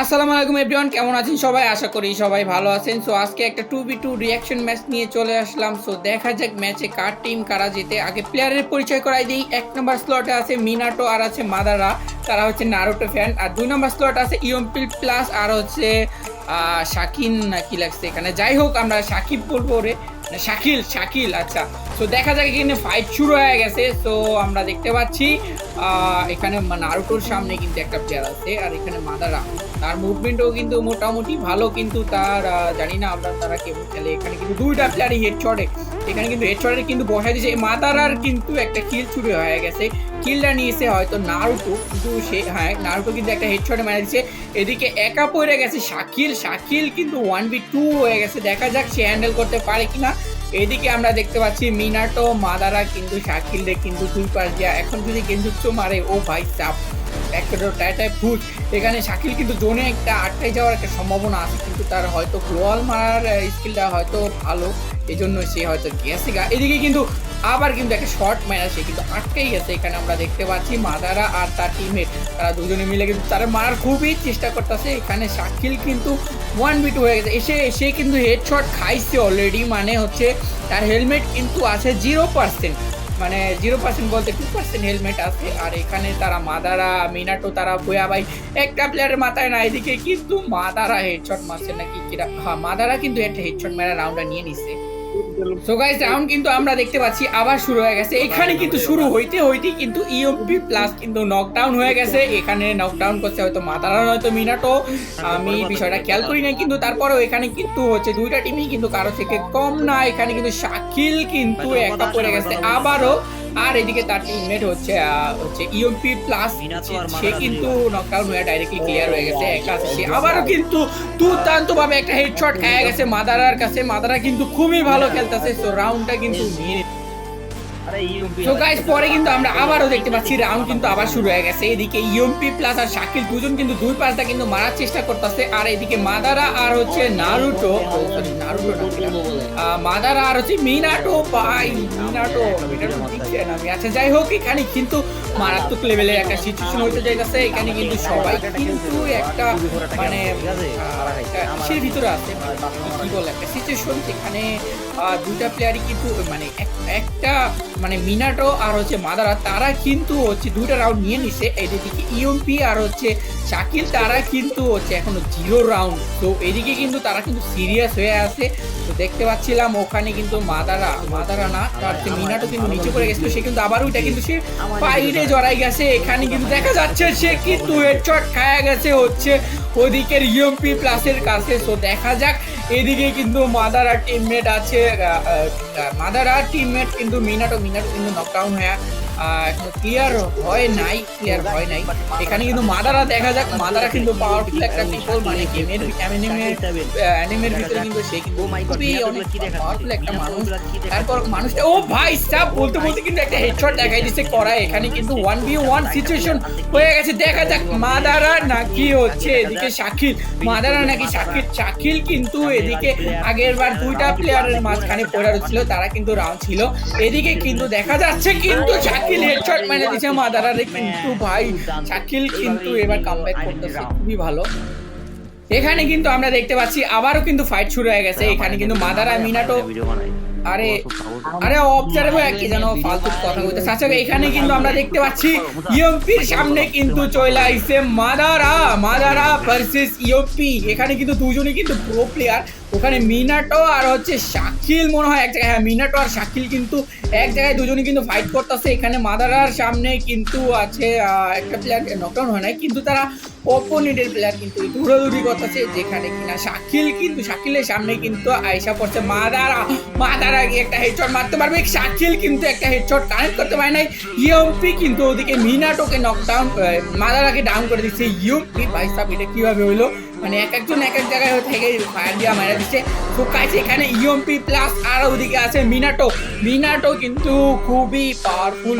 আসসালামু আলাইকুম এভরিওয়ান, কেমন আছেন সবাই? আশা করি সবাই ভালো আছেন। সো আজকে একটা two B two reaction match নিয়ে চলে আসলাম। সো দেখা যাক ম্যাচে কার টিম কারা জিতে। আগে প্লেয়ারের পরিচয় করাই দিই। এক নম্বর স্লটে আছে মিনাটো আর আছে মাদারা তারা হচ্ছে নারোটো ফ্যান আর দুই নম্বর স্লট আছে ইয়ম্পিল প্লাস আর হচ্ছে শাকিন না কি লাগছে এখানে। যাই হোক, আমরা সাকিব বলব রে শাকিল শাকিল আচ্ছা। তো দেখা যাক এখানে ফাইট শুরু হয়ে গেছে। তো আমরা দেখতে পাচ্ছি এখানে নারুটোর সামনে কিন্তু একটা প্লেয়ার আছে, আর এখানে মাদারা। তার মুভমেন্টও কিন্তু মোটামুটি ভালো, কিন্তু তার জানি না আমরা তারা কেমন খেলে। এখানে কিন্তু দুইটা প্লেয়ারই হেড শটে এখানে কিন্তু হেড শটে কিন্তু বসাই দিয়েছে মাদারার কিন্তু একটা কিল চুরি হয়ে গেছে। কিলটা নিয়েছে হয়তো নারুটো কিন্তু সে হ্যাঁ নারুটো কিন্তু একটা হেড শটে মারা দিচ্ছে এদিকে একা পড়ে গেছে শাকিল। শাকিল কিন্তু ওয়ান বি টু হয়ে গেছে। দেখা যাক সে হ্যান্ডেল করতে পারে কিনা। এদিকে আমরা দেখতে পাচ্ছি মিনাটো, মাদারা, কিন্তু শাকিলরে কিন্তু দুই পাশ দিয়া। এখন যদি গেঞ্জুচ্ছ মারে, ও ভাই চাপ। একটা ভুল এখানে শাকিল কিন্তু জোনে একটা আটকাই যাওয়ার একটা সম্ভাবনা আছে, কিন্তু তার হয়তো গ্লোয়াল মারার স্কিলটা হয়তো ভালো। এই জন্য সে হয়তো গেছে এদিকে কিন্তু আবার কিন্তু একটা শর্ট মারা সে কিন্তু আটকেই গেছে। এখানে আমরা দেখতে পাচ্ছি মাদারা আর তার টিমের তারা দুজনে মিলে কিন্তু তারা মারার খুবই চেষ্টা করতেছে। এখানে শাকিল কিন্তু ওয়ান বি টু হয়ে গেছে। এসে, সে কিন্তু হেডশট খাইছে অলরেডি মানে হচ্ছে তার হেলমেট কিন্তু আছে জিরো পার্সেন্ট মানে জিরো পার্সেন্ট বলতে টু পার্সেন্ট হেলমেট আছে। আর এখানে তারা মাদারা, মিনাটো, তারা বয়া ভাই, একটা প্লেয়ারের মাথায় না, এদিকে কিন্তু মাদারা হেডশট মারছে নাকি কিরা হ্যাঁ মাদারা কিন্তু একটা হেডশট মেরা রাউন্ডটা নিয়ে নিচ্ছে সো গাইস রাউন্ড কিন্তু আমরা দেখতে পাচ্ছি আবার শুরু হয়ে গেছে। এখানে কিন্তু শুরু হইতে হইতে কিন্তু ইএমপি প্লাস কিন্তু নকডাউন হয়ে গেছে। এখানে নকডাউন করছে হয়তো মাতারা হয়তো মিনাটো। আমি বিষয়টা খেয়াল করি না কিন্তু তারপরেও এখানে কিন্তু হচ্ছে দুইটা টিমই কিন্তু কারও থেকে কম না। এখানে কিন্তু শাকিল কিন্তু একা পড়ে গেছে। আবারও আর এদিকে তার টিমমেট হচ্ছে আহ, হচ্ছে ইএমপি প্লাস সে কিন্তু নকআউট হয়ে ডাইরেক্টলি ক্লিয়ার হয়ে গেছে একা সে। আবারও কিন্তু দুর্দান্ত ভাবে একটা হেডশট খেয়ে গেছে মাদারার কাছে মাদারা কিন্তু খুবই ভালো খেলতেছে তো রাউন্ডটা কিন্তু নিয়ে তো গাইস পরে কিন্তু আমরা আবারও দেখতে পাচ্ছি রাউন্ড কিন্তু আবার শুরু হয়ে গেছে। এদিকে ইউএমপি প্লাস আর শাকিল দুজন কিন্তু দুই পাশটা কিন্তু মারার চেষ্টা করতেছে। আর এদিকে মাদারা আর হচ্ছে নারুটো নারুটো মাদারা আর হচ্ছে মিনাটো, ভাই, মিনাটো আচ্ছা যাই হোক, এখানে কিন্তু মারাত্মক একটা সিচুয়েশন এখানে কিন্তু সবাই কিন্তু একটা মানে একটা ভিতরে আছে। কি বলে, একটা সিচুয়েশন যেখানে দুইটা প্লেয়ারই কিন্তু মানে একটা মানে মিনাটো আর হচ্ছে মাদারা, তারা কিন্তু হচ্ছে দুইটা রাউন্ড নিয়ে নিছে। এদিকে ইউএমপি আর হচ্ছে শাকিল, তারা কিন্তু হচ্ছে এখনও জিরো রাউন্ড তো এদিকে কিন্তু তারা কিন্তু সিরিয়াস হয়ে আছে। দেখতে পাচ্ছিলাম, ওখানে কিন্তু মাদারা মাদারা না তার মিনাটো কিন্তু নিচে পড়ে গেছিল, সে কিন্তু আবার ওইটা কিন্তু সে বাইরে জড়াই গেছে। এখানে কিন্তু দেখা যাচ্ছে সে কিন্তু হেডশট খায়া গেছে, হচ্ছে ওদিকের ইউএমপি প্লাসের কাছে। তো দেখা যাক, এদিকে কিন্তু মাদারা টিমমেট আছে মাদারা টিমমেট কিন্তু মিনাটো মিনাটো কিন্তু নকডাউন হয়ে ক্লিয়ার হয় নাই ক্লিয়ার হয় নাই। এখানে কিন্তু মাদারা দেখা যাক মাদারা কিন্তু পাওয়ারফুল একটা পিপল মানে গেমের অ্যানিমের ভিতরে কিন্তু সে কিন্তু খুবই অনেক পাওয়ারফুল একটা মানুষ। তারপর মানুষটা ও ভাই স্টাফ বলতে বলতে কিন্তু একটা হেডশট দেখাই দিচ্ছে করা এখানে কিন্তু ওয়ান বি ওয়ান সিচুয়েশন হয়ে গেছে। দেখা যাক মাদারা নাকি হচ্ছে এদিকে শাকিল। মাদারা নাকি শাকিল। শাকিল কিন্তু এদিকে আগের বার দুইটা প্লেয়ারের মাঝখানে পড়ে ছিল তারা কিন্তু রাউন্ড ছিল। এদিকে কিন্তু দেখা যাচ্ছে কিন্তু শাকিল হেডশট মেরে দিচ্ছে মাদারারে কিন্তু ভাই শাকিল কিন্তু এবার কামব্যাক করতেছে খুবই ভালো। এখানে কিন্তু আমরা দেখতে পাচ্ছি আবারও কিন্তু ফাইট শুরু হয়ে গেছে। এখানে কিন্তু মাদারা মিনাটো আরে আরে অবজারভ কি যেন ফালতু কথা বলতে আচ্ছা এখানে কিন্তু আমরা দেখতে পাচ্ছি ইউএমপির সামনে কিন্তু চলে আইছে মাদারা মাদারা ভার্সেস ইউএমপি এখানে কিন্তু দুজনই কিন্তু প্রো প্লেয়ার ওখানে মিনাটো আর হচ্ছে শাকিল মনে হয় এক জায়গায়। হ্যাঁ মিনাটো আর শাকিল কিন্তু এক জায়গায় দুজনই কিন্তু ফাইট করতেছে। এখানে মাদারার সামনে কিন্তু আছে একটা প্লেয়ার নকডাউন হয় নাই কিন্তু তারা অপোনেন্টের প্লেয়ার কিন্তু দৌড়াদৌড়ি করতেছে যেখানে কিনা শাকিল কিন্তু, শাকিলের সামনে কিন্তু আয়সা পড়ছে মাদারা মাদারা গিয়ে একটা হেডশট মারতে পারবে। শাকিল কিন্তু একটা হেডশট কানেক্ট করতে পারে নাই। ইউএমপি কিন্তু ওদিকে মিনাটোকে নকডাউন মাদারাকে ডাউন করে দিচ্ছে। ইউএমপি ভাই সাহেব, এটা কীভাবে হইল? মানে এক একজন এক এক জায়গায় থেকে ফায়ার দিয়া মারা দিচ্ছে। ফুকাইছে এখানে ইউএমপি প্লাস আর ওদিকে আছে মিনাটো। মিনাটো কিন্তু খুবই পাওয়ারফুল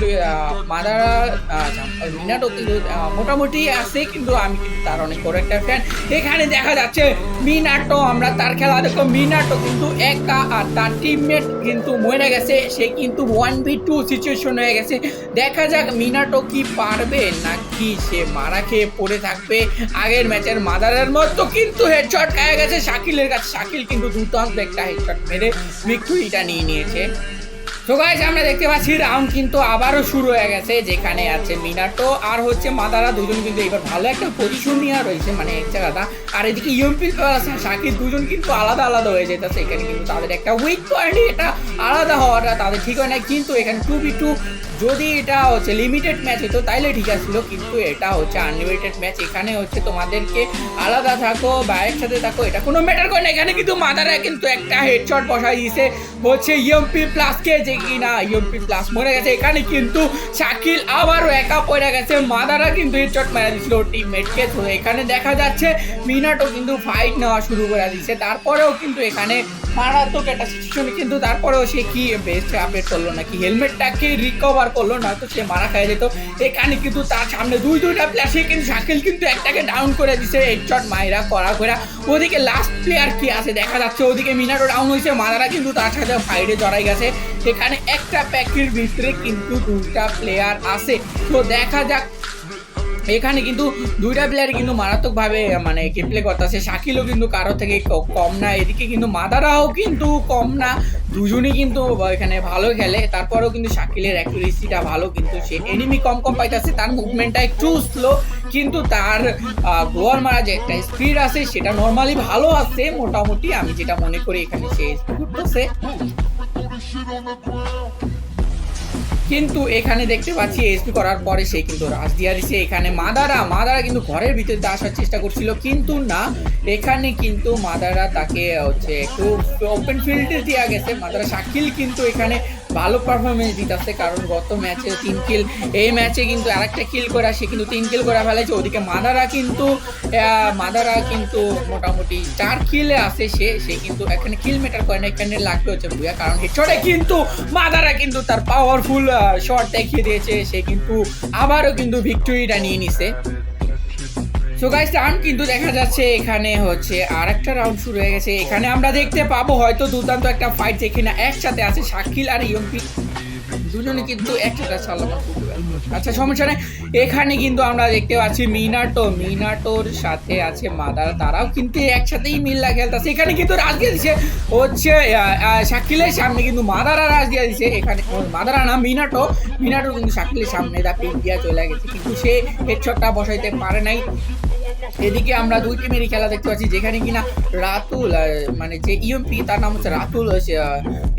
মাদারা মিনাটো কিন্তু মোটামুটি আছে, কিন্তু আমি কিন্তু তার অনেক বড় একটা ফ্যান এখানে দেখা যাচ্ছে মিনাটো, আমরা তার খেলা দেখো মিনাটো কিন্তু একা আর তার টিমমেট কিন্তু মরে গেছে। সে কিন্তু ওয়ান বি টু সিচুয়েশন হয়ে গেছে। দেখা যাক মিনাটো কি পারবে, নাকি সে মারা খেয়ে পড়ে থাকবে। আগের ম্যাচের মাদারের মতো কিন্তু হেডশট খায় গেছে। শাকিলের কাছে শাকিল কিন্তু দুর্দান্ত একটা হেডশট মেরে ভিক্টরিটা নিয়ে নিয়েছে। তো গাইস আমরা দেখতে পাচ্ছি, রাউন্ড কিন্তু আবারও শুরু হয়ে গেছে, যেখানে আছে মিনাটো আর হচ্ছে মাদারা দুজন কিন্তু এবার ভালো একটা পজিশন নিয়ে রয়েছে মানে এক জায়গাটা আর এদিকে ইউএমপি শাকির দুজন কিন্তু আলাদা আলাদা হয়ে যেতেছে। সেখানে কিন্তু তাদের একটা উইক পয়েন্ট এটা আলাদা হওয়াটা তাদের ঠিক হয় না কিন্তু এখানে টু বি টু যদি এটা হচ্ছে লিমিটেড ম্যাচ হতো তাইলে ঠিক আছিল কিন্তু এটা হচ্ছে আনলিমিটেড ম্যাচ এখানে হচ্ছে তোমাদেরকে আলাদা থাকো বা একসাথে থাকো, এটা কোনো ম্যাটার করে না। এখানে কিন্তু মাদারা কিন্তু একটা হেডশট বসাই দিয়েছে হচ্ছে ইএমপি প্লাসকে যে কি না ইএমপি প্লাস মরে গেছে। এখানে কিন্তু শাকিল আবারও একা পড়ে গেছে। মাদারা কিন্তু হেডশট মেরে দিছিল টিমমেটকে তো এখানে দেখা যাচ্ছে মিনাটো কিন্তু ফাইট নেওয়া শুরু করে দিচ্ছে তারপরেও কিন্তু এখানে মারাত্মক একটা সিচুয়েশন কিন্তু তারপরেও সে কি বেস্ট আপডেট করল নাকি? হেলমেটটাকে রিকভার করল না তো সে মারা খাই যেত। এখানে কিন্তু তার সামনে দুই দুইটা প্লেয়ার সে কিন্তু শাকিল কিন্তু একটাকে ডাউন করে দিছে হেডশট মাইরা করা করে ওদিকে লাস্ট প্লেয়ার কি আছে দেখা যাচ্ছে, ওদিকে মিনাটো ডাউন হয়েছে মাদারা কিন্তু তার সাথে ফাইটে জড়াই গেছে। এখানে একটা প্যাকের ভিতরে কিন্তু দুইটা প্লেয়ার আছে। তো দেখা যাক এখানে কিন্তু দুইটা প্লেয়ার কিন্তু মারাত্মকভাবে মানে গেম প্লে করতেছে। শাকিলও কিন্তু কারও থেকে কম না, এদিকে কিন্তু মাদারাও কিন্তু কম না। দুজনই কিন্তু এখানে ভালো খেলে। তারপরেও কিন্তু শাকিলের অ্যাকুরেসিটা ভালো, কিন্তু সে এনিমি কম কম পাইতেছে। তার মুভমেন্টটা একটু স্লো কিন্তু তার গোয়াল মারা যে একটা স্পিড আছে, সেটা নর্মালি ভালো আছে, মোটামুটি। আমি যেটা মনে করি, এখানে সে করতেছে কিন্তু এখানে দেখতে পাচ্ছি এসপি করার পরে সে কিন্তু রাজ দিয়া দিছে এখানে মাদারা। মাদারা কিন্তু ঘরের ভিতরে আসার চেষ্টা করছিল, কিন্তু না। এখানে কিন্তু মাদারা তাকে হচ্ছে একটু ওপেন ফিল্ডে দেওয়া গেছে। মাদারা শাকিল কিন্তু এখানে ভালো পারফরমেন্স দিতেছে কারণ গত ম্যাচে তিন কিল এই ম্যাচে কিন্তু আরেকটা কিল করে সে কিন্তু তিন কিল করে ফেলেছে। ওদিকে মাদারা কিন্তু মাদারা কিন্তু মোটামুটি চার কিলে আছে সে সে কিন্তু এখানে কিল মেটার করে না, এখানে লাগতে হচ্ছে ভুয়া, কারণ হেডশটে কিন্তু মাদারা কিন্তু তার পাওয়ারফুল শট দেখিয়ে দিয়েছে, সে কিন্তু আবারও কিন্তু ভিক্টোরিটা নিয়ে নিছে। সো গাইস রাউন্ড কিন্তু দেখা যাচ্ছে এখানে হচ্ছে আর একটা রাউন্ড শুরু হয়ে গেছে। এখানে আমরা দেখতে পাবো হয়তো দুর্দান্ত একটা ফাইট যেখানে একসাথে আছে শাকিল আর ইয়ম্পি দুজনে কিন্তু একসাথে সালামা আচ্ছা সমস্যা নেই। এখানে কিন্তু আমরা দেখতে পাচ্ছি মিনাটো। মিনাটোর সাথে আছে মাদার। তারাও কিন্তু একসাথেই মিল্লা খেলতেছে। এখানে কিন্তু রাজ দিয়ে দিছে। হচ্ছে শাকিলের সামনে কিন্তু মাদারা রাজ দিয়ে দিছে। এখানে মাদারা না, মিনাটো। মিনাটো কিন্তু শাকিলের সামনে দা পিক দিয়া চলে গেছে। কিন্তু সে হেডশটটা বসাইতে পারে নাই। এদিকে আমরা দুই টিমেরই খেলা দেখতে পাচ্ছি, যেখানে কিনা রাতুল মানে যে ইএমপি তার নাম হচ্ছে রাতুল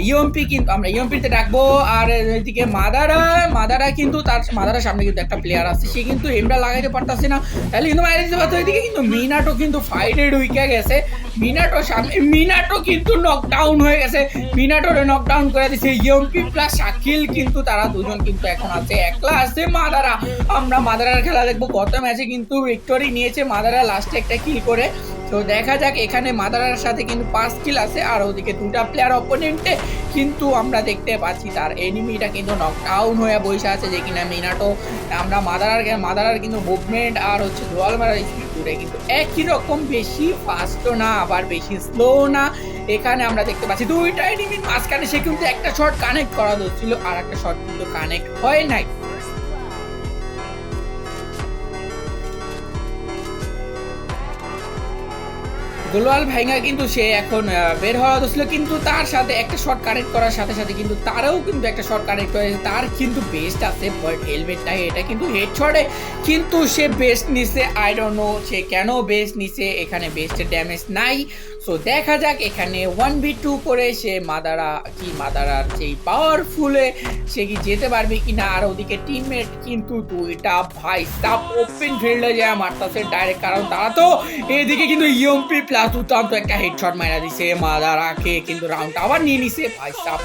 ইএমপি কিন্তু, আমরা ইএমপিতে ডাকবো, আর এদিকে মাদারা মাদারা কিন্তু তার, মাদারার সামনে কিন্তু একটা প্লেয়ার আছে, সে কিন্তু এমরা লাগাইতে পারতাছে না। তাহলে কিন্তু মাইরে দিতে পারতো এদিকে কিন্তু মিনাটো কিন্তু ফাইটে ঢুকে গেছে। মিনাটো সামনে মিনাটো কিন্তু নকডাউন হয়ে গেছে। মিনাটোরে নকডাউন করে দিছে। ইয়ম্পি প্লাস শাকিল কিন্তু তারা দুজন কিন্তু এখন আছে। একলা আছে মাদারা আমরা মাদারার খেলা দেখব। গত ম্যাচে কিন্তু ভিক্টরি নিয়েছে। মাদারা লাস্টে একটা কিল করে তো দেখা যাক, এখানে মাদারার সাথে কিন্তু পাঁচ কিল আছে, আর ওদিকে দুটা প্লেয়ার অপোনেন্টে কিন্তু আমরা দেখতে পাচ্ছি তার এনিমিটা কিন্তু নক নকডাউন হয়ে বসে আছে যে কিনা মিনাটো আমরা মাদারার মাদারার কিন্তু মুভমেন্ট আর হচ্ছে দোয়াল মারার স্পিড দুটাই কিন্তু একই রকম, বেশি ফাস্টও না, আবার বেশি স্লো না। এখানে আমরা দেখতে পাচ্ছি দুইটা এনিমির মাঝখানে সে কিন্তু একটা শট কানেক্ট করা দরছিল আর একটা শট কিন্তু কানেক্ট হয় নাই। গোলওয়াল ভাইঙ্গা কিন্তু সে এখন বের হওয়া দোষছিল কিন্তু তার সাথে একটা শর্ট কানেক্ট করার সাথে সাথে কিন্তু তারাও কিন্তু একটা শর্ট কানেক্ট হয়েছে তার কিন্তু বেস্ট আছে বাট হেলমেটটা এটা কিন্তু হেড শটে কিন্তু সে বেস্ট নিছে আই ডোন্ট নো সে কেন বেস্ট নিছে, এখানে বেস্টের ড্যামেজ নাই। সো দেখা যাক, এখানে ওয়ান বি টু করে সে মাদারা, কি মাদারার যেই পাওয়ারফুলে সে কি যেতে পারবে কি না আর ওদিকে টিমমেট কিন্তু দুইটা ভাই সাপ ওপেন ফিল্ডে যায় মারতাছে ডাইরেক্ট কারণ তারা তো এদিকে কিন্তু ইএমপি প্লাস দুর্দান্ত একটা হেডশট মারা দিছে মাদারাকে কিন্তু রাউন্ড আবার নিয়ে নিছে, ভাই সাপ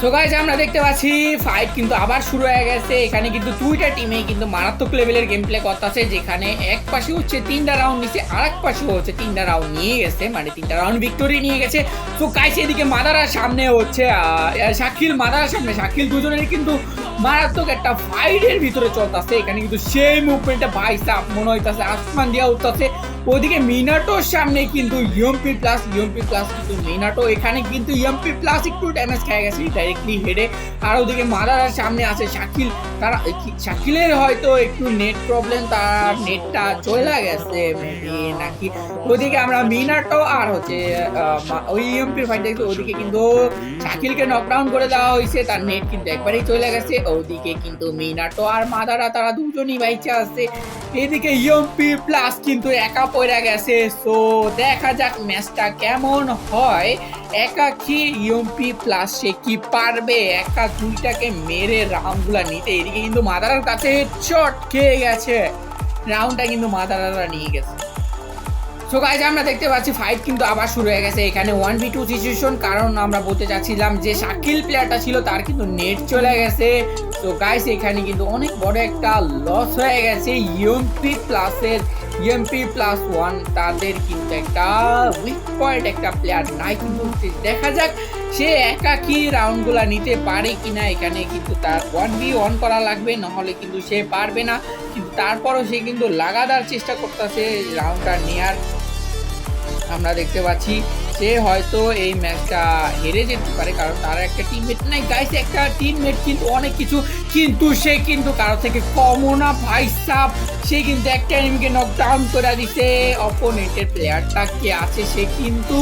তো গাইজ আমরা দেখতে পাচ্ছি ফাইট কিন্তু আবার শুরু হয়ে গেছে। এখানে কিন্তু দুইটা টিমে কিন্তু মারাত্মক লেভেলের গেম প্লে করতেছে, যেখানে এক পাশে হচ্ছে তিনটা রাউন্ড নিচ্ছে আর এক পাশে হচ্ছে তিনটা রাউন্ড নিয়ে গেছে মানে তিনটা রাউন্ড ভিক্টোরি নিয়ে গেছে। তো গাইজ এদিকে মাদারার সামনে হচ্ছে শাকিল, মাদারার সামনে, শাকিল দুজনের কিন্তু মারাত্মক একটা ফাইটের ভিতরে চলতেছে। এখানে কিন্তু সেই মুভমেন্টে ভাই সাপ মনে হইতাছে, আসমান দিয়া উঠতেছে। ওদিকে মিনাটোর সামনে কিন্তু ইউএমপি প্লাস ইউএমপি প্লাস কিন্তু মিনাটো। এখানে কিন্তু ইউএমপি প্লাস একটু ড্যামেজ খেয়ে গেছে ডাইরেক্টলি হেডে আর ওদিকে মাদারার সামনে আছে শাকিল। তারা শাকিলের হয়তো একটু নেট প্রবলেম তার নেটটা চলে গেছে নাকি? ওদিকে আমরা মিনাটো আর হচ্ছে ওই ইউএমপির ফাইট দেখছি ওদিকে কিন্তু শাকিলকে নকডাউন করে দেওয়া হয়েছে, তার নেট কিন্তু একবারেই চলে গেছে। ওদিকে কিন্তু মিনাটো আর মাদারা, তারা দুজনই বাইচে আছে। এদিকে ইউএমপি প্লাস কিন্তু একা পড়ে গেছে। সো দেখা যাক ম্যাচটা কেমন হয়। একা কি ইউএমপি প্লাস সে কি পারবে? একা দুইটাকে মেরে রাউন্ডগুলা নিতে। এদিকে কিন্তু মাদারার কাছে চট খেয়ে গেছে। রাউন্ডটা কিন্তু মাদারারা নিয়ে গেছে। সো গাইজ আমরা দেখতে পাচ্ছি ফাইট কিন্তু আবার শুরু হয়ে গেছে। এখানে ওয়ান বি টু সিচুয়েশন কারণ আমরা বলতে চাচ্ছিলাম যে শাকিল প্লেয়ারটা ছিল, তার কিন্তু নেট চলে গেছে। তো গাইস এখানে কিন্তু অনেক বড় একটা লস হয়ে গেছে ইউএমপি প্লাসের ইউএমপি প্লাস ওয়ান তাদের কিন্তু একটা উইক পয়েন্ট একটা প্লেয়ার নাই কিন্তু দেখা যাক, সে একা কি রাউন্ডগুলো নিতে পারে কি না এখানে কিন্তু তার ওয়ান বি অন করা লাগবে, নাহলে কিন্তু সে পারবে না। কিন্তু তারপরও সে কিন্তু লাগাতার চেষ্টা করতেছে রাউন্ডটা নেয়ার। আমরা দেখতে পাচ্ছি সে হয়তো এই ম্যাচটা হেরে যেতে পারে, কারণ তার একটা টিমমেট নাই। গাইস একটা টিমমেট কিন্তু অনেক কিছু, কিন্তু সে কিন্তু কারও থেকে কমও না। ভাই সাপ সে কিন্তু একটা এনিমিকে নকডাউন করে দিছে। অপোনেন্টের প্লেয়ারটা কে আছে, সে কিন্তু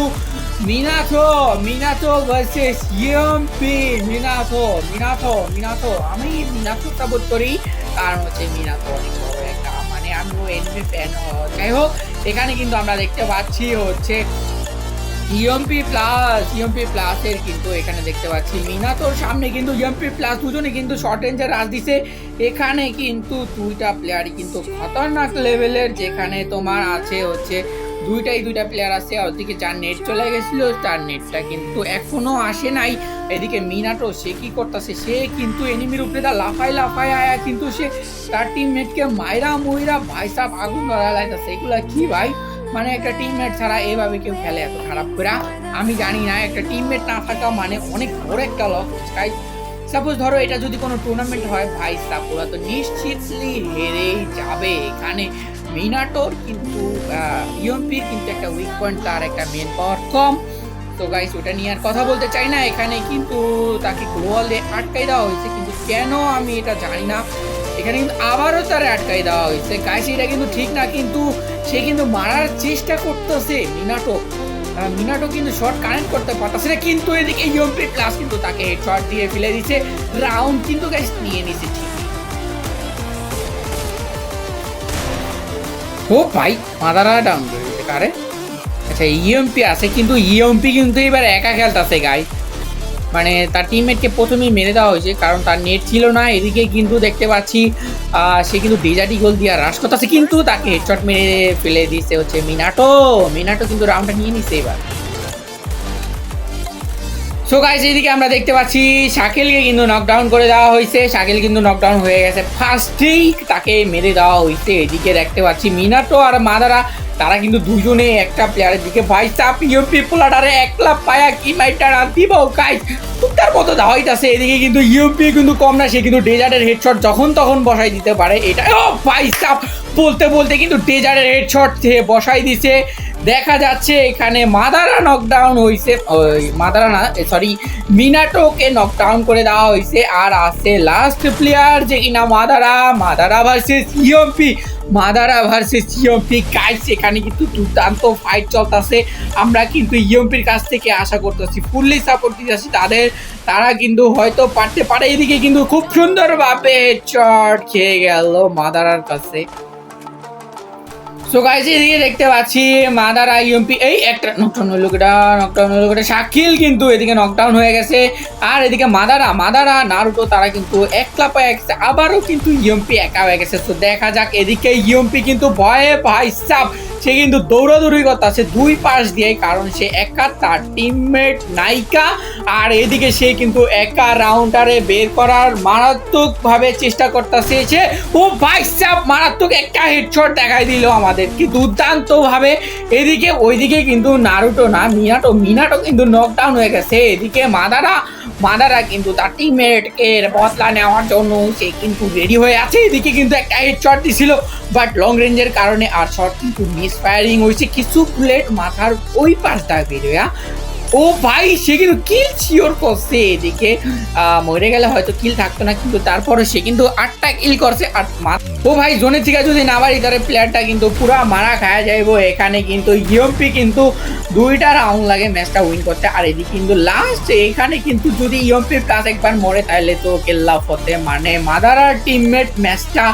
মিনাথো মিনাথো ভার্সেস ইএমপি মিনাথো মিনাথো মিনাথো। আমি মিনাথো সাপোর্ট করি, কারণ হচ্ছে মিনাথো অনেক বড় একটা মানে আমিও এনিমি ফ্যান যাই হোক, এখানে কিন্তু আমরা দেখতে পাচ্ছি হচ্ছে ইএমপি প্লাস ইএমপি প্লাসের কিন্তু এখানে দেখতে পাচ্ছি মিনাতোর সামনে কিন্তু ইএমপি প্লাস দুজনে কিন্তু শর্ট রেঞ্জে রাজ দিছে। এখানে কিন্তু দুইটা প্লেয়ারই কিন্তু খতরনাক লেভেলের যেখানে তোমার আছে হচ্ছে দুইটাই দুইটা প্লেয়ার আছে। ওদিকে যার নেট চলে গেছিল, তার নেটটা কিন্তু এখনও আসে নাই। এদিকে মিনাটো, সে কি করতেছে? সে কিন্তু এনিমির উপরে দা লাফাই লাফাই আয়া কিন্তু সে তার টিমমেটকে মাইরা মুইরা ভাই সাহ আগুন ধরা লাইতেছে এগুলা কি ভাই? মানে একটা টিমমেট ছাড়া এভাবে কেউ খেলে এত খারাপ করে। আমি জানি না, একটা টিমমেট না থাকা মানে অনেক বড় একটা লস তাই সাপোজ ধরো এটা যদি কোনো টুর্নামেন্ট হয়, ভাই, সাপ তো নিশ্চিতলি হেরেই যাবে। এখানে মিনাটোর কিন্তু ইউএমপির কিন্তু একটা উইক পয়েন্ট তার একটা মেন পাওয়ার কম। তো গাইস ওটা নিয়ে আর কথা বলতে চাই না। এখানে কিন্তু তাকে গ্লোয়ালে আটকাই দেওয়া হয়েছে, কিন্তু কেন আমি এটা জানি না। এখানে কিন্তু আবারও তার আটকাই দেওয়া হয়েছে। গাইস এটা কিন্তু ঠিক না, কিন্তু সে কিন্তু মারার চেষ্টা করতেছে মিনাটো। মিনাটো কিন্তু শর্ট কানেক্ট করতে পারতেছে না, কিন্তু এদিকে ইউএমপি প্লাস কিন্তু তাকে শর্ট দিয়ে ফেলে দিচ্ছে রাউন্ড কিন্তু গাইস নিয়ে নিছে ও ভাই মাদারা ডাউন করে। আচ্ছা ইএমপি আছে, কিন্তু ইএমপি কিন্তু এবার একা খেলতেছে গাই মানে তার টিমমেটকে প্রথমেই মেরে দেওয়া হয়েছে, কারণ তার নেট ছিল না। এদিকে কিন্তু দেখতে পাচ্ছি সে কিন্তু ডেজার্টি গোল দিয়ে রাশ করতেছে, কিন্তু তাকে হেডশট মেরে ফেলে দিচ্ছে হচ্ছে মিনাটো। মিনাটো কিন্তু রাউন্ডটা নিয়ে নিচ্ছে এবার। সো গাইস এদিকে আমরা দেখতে পাচ্ছি, শাকিলকে কিন্তু নকডাউন করে দেওয়া হয়েছে। শাকিল কিন্তু নকডাউন হয়ে গেছে। ফার্স্টেই তাকে মেরে দেওয়া হয়েছে। এদিকে দেখতে পাচ্ছি মিনাটো আর মাদারা তারা কিন্তু দুজনে একটা প্লেয়ারের দিকে ভাই চাপ ইউপি পোলাটারে একলা পায়া কি মাইটা দিব গাইস তার মতো দেওয়া হইতাছে এদিকে কিন্তু ইউপি কিন্তু কম না, সে কিন্তু ডেজার্টের হেডশট যখন তখন বসাই দিতে পারে। এটা ও, ভাই চাপ বলতে বলতে কিন্তু ডেজার্টের হেডশট বসাই দিছে। দেখা যাচ্ছে এখানে মাদারা নকডাউন হয়েছে মাদারা না সরি মিনাটোকে নকডাউন করে দেওয়া হয়েছে আর আছে লাস্ট প্লেয়ার যে কিনা Madara Madara versus EMP Madara versus EMP কাজ সেখানে কিন্তু দুর্দান্ত ফাইট চলতেছে। আমরা কিন্তু ইএমপির কাছ থেকে আশা করতেছি ফুললি সাপোর্ট দিতেছি তাদের। তারা কিন্তু হয়তো পারতে পারে। এদিকে কিন্তু খুব সুন্দরভাবে চট খেয়ে গেল মাদারার কাছে সো গাইস এদিকে দেখতে পাচ্ছি মাদার আইএমপি এই একটা নকডাউন হলো কেটা নকডাউন হলো কেটা শাকিল কিন্তু এদিকে নকডাউন হয়ে গেছে। আর এদিকে মাদারা মাদারা, নারুটো, তারা কিন্তু একলা পায়ে গেছে আবারও কিন্তু ইএমপি একা হয়ে গেছে। তো দেখা যাক এদিকে ইএমপি কিন্তু ভয়ে ভাই সাপ সে কিন্তু দৌড়াদৌড়ি করতেছে দুই পাশ দিয়ে কারণ সে একা, তার টিমমেট নায়িকা, আর এদিকে সে কিন্তু একা রাউন্ডারে বের করার মারাত্মক ভাবে চেষ্টা করতেছে সে। ও ভাই সাপ মারাত্মক একটা হেডশট দেখাই দিল আমাদের কি দুর্দান্ত ভাবে এদিকে, ওইদিকে কিন্তু নারুটো না, মিনাটো মিনাটো কিন্তু নকডাউন হয়ে গেছে। এদিকে মাদারা মাদারা কিন্তু তার টিমমেটকে বদলা নেওয়ার জন্য সে কিন্তু রেডি হয়ে আছে। এদিকে কিন্তু একটা হেডশট দিছিল বাট লং রেঞ্জের কারণে আর শট কিন্তু মিস ফায়ারিং হয়েছে, কিছু বুলেট মাথার ওই পাশটা বেরোয়া। ও ভাই, সে কিন্তু কিল শিওর করছে এদিকে। মরে গেলে হয়তো কিল থাকতো না, কিন্তু তারপরে সে কিন্তু আটটা কিল করছে। আর ও ভাই, জোনে থেকে যদি না মারি তাহলে প্লেয়ারটা কিন্তু পুরা মারা খায়া যাইবো। এখানে কিন্তু ইউএমপি কিন্তু দুইটা রাউন্ড লাগে ম্যাচটা উইন করতে। আর এদিকে কিন্তু লাস্ট এখানে কিন্তু যদি ইউএমপি প্লাস একবার মরে, তাহলে তো কেল্লা হতে মানে মাদারার টিমমেট ম্যাচটা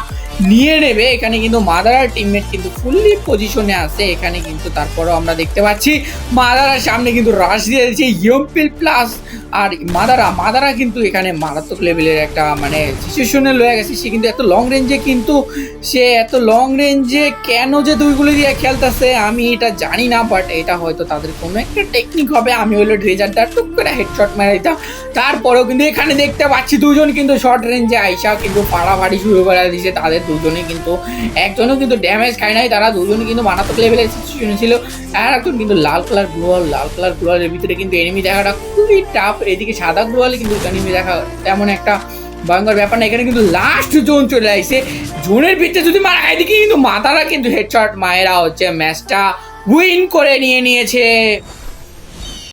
নিয়ে নেবে। এখানে কিন্তু মাদারার টিমমেট কিন্তু ফুললি পজিশনে আছে। এখানে কিন্তু তারপরেও আমরা দেখতে পাচ্ছি মাদারার সামনে কিন্তু রাশ দিয়ে দিয়েছে ইয়ম্পিল প্লাস আর মাদারা মাদারা কিন্তু এখানে মারাত্মক লেভেলের একটা মানে সিচুয়েশনে লয়ে গেছে। সে কিন্তু এত লং রেঞ্জে কিন্তু সে এত লং রেঞ্জে কেন যে দুইগুলো দিয়ে খেলতেছে আমি এটা জানি না বাট এটা হয়তো তাদের কোনো একটা টেকনিক হবে। আমি হলো ড্রেজারটা টুক করে হেডশট মেরে দিতাম। তারপরেও কিন্তু এখানে দেখতে পাচ্ছি দুজন কিন্তু শর্ট রেঞ্জে আইসা কিন্তু ফাড়াফাড়ি শুরু করে দিয়েছে তাদের দুজনে কিন্তু, একজনও কিন্তু ড্যামেজ খায় নাই, তারা দুজনে কিন্তু মারাত্মক লেভেলের সিচুয়েশন ছিল। আর একজন কিন্তু লাল কালার গ্লোয়াল লাল কালার গ্লোয়ালের ভিতরে কিন্তু এনিমি দেখাটা খুবই টাফ এদিকে সাদা গ্লোয়ালে কিন্তু এনিমি দেখা তেমন একটা ভয়ঙ্কর ব্যাপার না। এখানে কিন্তু লাস্ট জোন চলে আসছে জোনের ভিতরে যদি মারা এদিকে কিন্তু মাথারা কিন্তু হেডশট মায়েরা হচ্ছে ম্যাচটা উইন করে নিয়ে নিয়েছে।